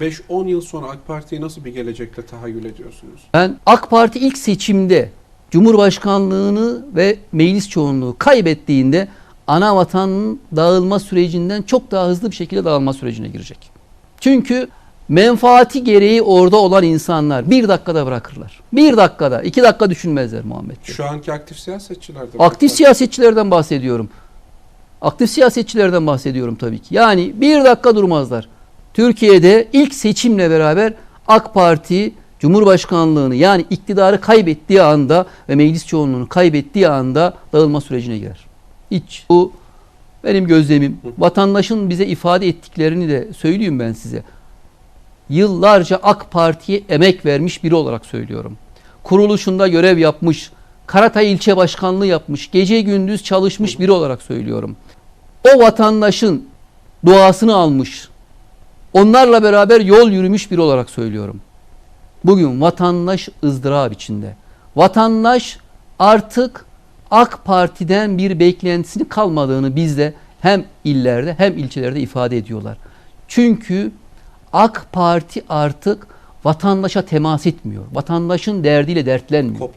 5-10 yıl sonra AK Parti'yi nasıl bir gelecekte tahayyül ediyorsunuz? Ben AK Parti ilk seçimde Cumhurbaşkanlığını ve meclis çoğunluğu kaybettiğinde ana vatanın dağılma sürecinden çok daha hızlı bir şekilde dağılma sürecine girecek. Çünkü menfaati gereği orada olan insanlar bir dakikada bırakırlar. Bir dakikada, iki dakika düşünmezler Muhammed Bey. Şu anki aktif siyasetçiler de Aktif siyasetçilerden bahsediyorum. Aktif siyasetçilerden bahsediyorum tabii ki. Yani bir dakika durmazlar. Türkiye'de ilk seçimle beraber AK Parti Cumhurbaşkanlığını yani iktidarı kaybettiği anda ve meclis çoğunluğunu kaybettiği anda dağılma sürecine girer. Hiç bu benim gözlemim. Vatandaşın bize ifade ettiklerini de söyleyeyim ben size. Yıllarca AK Parti'ye emek vermiş biri olarak söylüyorum. Kuruluşunda görev yapmış, Karatay ilçe başkanlığı yapmış, gece gündüz çalışmış biri olarak söylüyorum. O vatandaşın duasını almış, onlarla beraber yol yürümüş biri olarak söylüyorum. Bugün vatandaş ızdırap içinde. Vatandaş artık AK Parti'den bir beklentisini kalmadığını bizde hem illerde hem ilçelerde ifade ediyorlar. Çünkü AK Parti artık vatandaşa temas etmiyor. Vatandaşın derdiyle dertlenmiyor. koptu.